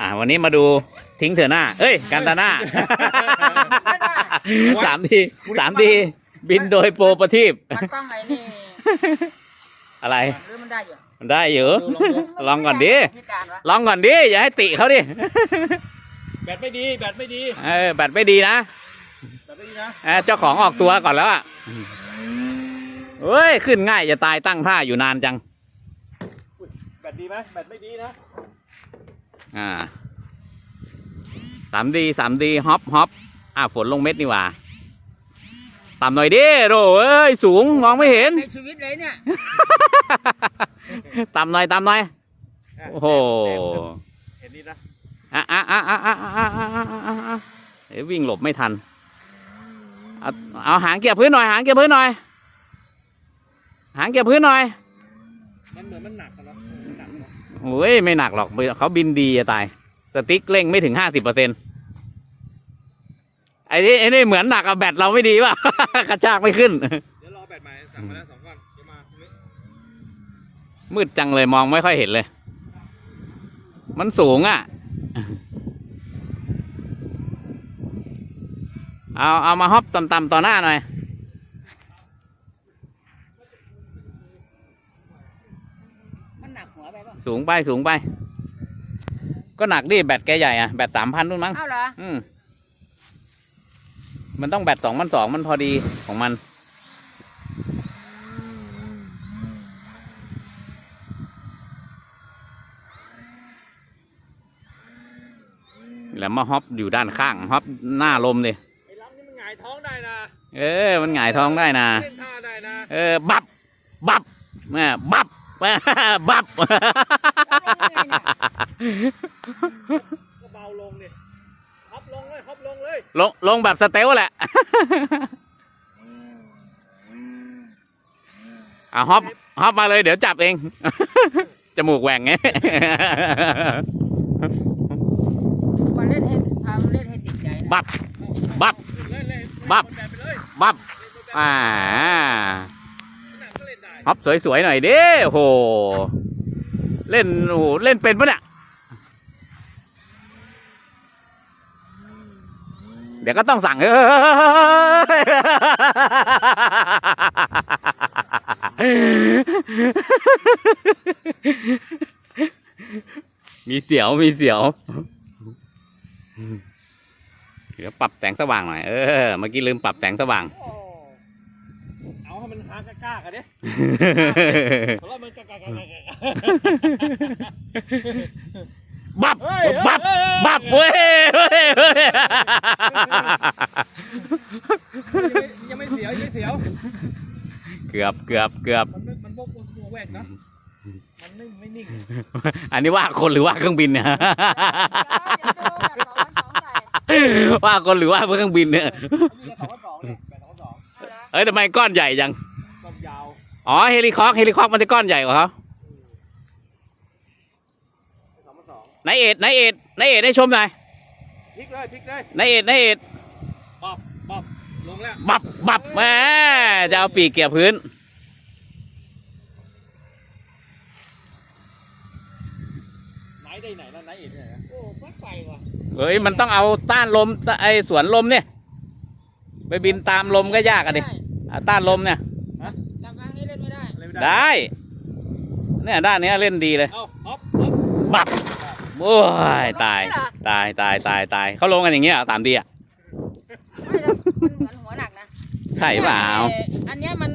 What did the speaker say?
อ่าวันนี้มาดูทิ้งเถอะหน้า เอ้ย กันตาหน้า สามทีสามทีบินโดยโปรประทีปมันกล้องไอ้นี่อะไรหรือมันได้อยู่มันได้อยู่ ลองก่อนดิพิการวะลองก่อนดิ อย่าให้ติเขาดิ แบตไม่ดี แบตไม่ดี เออ แบตไม่ดีนะ แบตไม่ดีนะเออเจ้าของออกตัวก่อนแล้วอะเฮ้ย ขึ้นง่ายจะตายตั้งท่าอยู่นานจัง แบตดีไหมแบตไม่ดีนะ สามดีสามดีฮอปฮอปอ่าฝนลงเม็ดนี่ว่าต่ำหน่อยดิโรเอ้ยสูงมองไม่เห็นในชีวิตเลยเนี่ย ต่ำหน่อยต่ำหน่อยโอ้โหเห็นนี่นะอะอะอะอะอะอะอะเอ้วิ่งหลบไม่ทัน เอาหางเกี่ยพื้นหน่อย หางเกี่ยพื้นหน่อย หางเกี่ยพื้นหน่อย มันเหมือนมันหนักแล้ว เนาะโอ้ยไม่หนักหรอกเขาบินดีจะตาย สติ๊กเร่งไม่ถึงห้าสิบเปอร์เซ็นไอ้นี่ไอ้นี่เหมือนหนักอะแบตเราไม่ดีป่ะ กระชากไม่ขึ้น เดี๋ยวรอแบตใหม่สั่งมาแล้วสองก้อนเดี๋ยวมามืดจังเลยมองไม่ค่อยเห็นเลย มันสูงอะ เอาเอามาฮอปต่ำๆต่อหน้าหน่อย มัน หนักหัวไปป่ะสูงไปสูงไป ก็หนักดิแบตแกใหญ่อะแบตสามพันนู่นมั้ง เอ้าเหรอ อืม มันต้องแบตสองพันสองมันพอดีของมัน แล้วมาฮอปอยู่ด้านข้างฮอปหน้าลมเลย ไอ้ลำนี่มันหงายท้องได้นะเออ มันหงายท้องได้นะ เล่นท่าได้นะ เออ บับ บับแม่บับ บับ ก็เบาลงเนี่ยฮอปลงเลยฮอปลงเลย ลงลงแบบสเตลแหละอะฮอปฮอปมาเลยเดี๋ยวจับเอง จมูกแหว่งไงมันเล่นให้ทำเล่นให้ติดใจนะบับ บับ เล่นเลยบับแบตไปเลยบับ อ่า ฮอปสวยๆหน่อยเดิโอ้โห เล่นโอ้โหเล่นเป็นปะเนี่ยเดี๋ยวก็ต้องสั่งเออมีเสียวมีเสียวเดี๋ยวปรับแสงสว่างหน่อยเออเมื่อกี้ลืมปรับแสงสว่าง มันหางกล้าๆกันดิเพราะว่ามันกล้าๆกันบับเฮ้ยบับเฮ้ยบับเว้ยเว้ยเว้ยยังไม่เสียวยังไม่เสียว เกือบเกือบเกือบมันไม่มันโบกตัวแหวกนะมันไม่ไม่นิ่งอันนี้ว่าคนหรือว่าเครื่องบินเนี่ยว่าคนหรือว่าเครื่องบินเนี่ยนี่ก็สองพันสองเลยแปดสองพันสองเอ้ยทำไมก้อนใหญ่จัง ต้มยาวอ๋อเฮลิคอปเฮลิคอปมันจะก้อนใหญ่กว่าเขาสองพันสองนายเอ็ดนายเอ็ดนายเอ็ดให้ชมหน่อยพลิกเลยพลิกเลยนายเอ็ดนายเอ็ดป๊อบป๊อบลงแล้วบับบับแหมจะเอาปีกเกี่ยวพื้นไหนได้ไหนแล้วไหนอีกไหนนะโอ้พักไปว่ะเฮ้ยมันต้องเอาต้านลมไอสวนลมเนี่ย ไปบินตามลมก็ยากอะดิอะต้านลมเนี่ย จำครั้งนี้เล่นไม่ได้เล่นไม่ได้ เนี่ยด้านเนี้ยเล่นดีเลย เอาฮอปฮอปบับโอ้ยตายตายตายตายตายเขาลงกันอย่างเงี้ยเหรอตามดีอะ ไม่แล้วมันเหมือนหัวหนักนะใช่เปล่า แต่อันเนี้ยมัน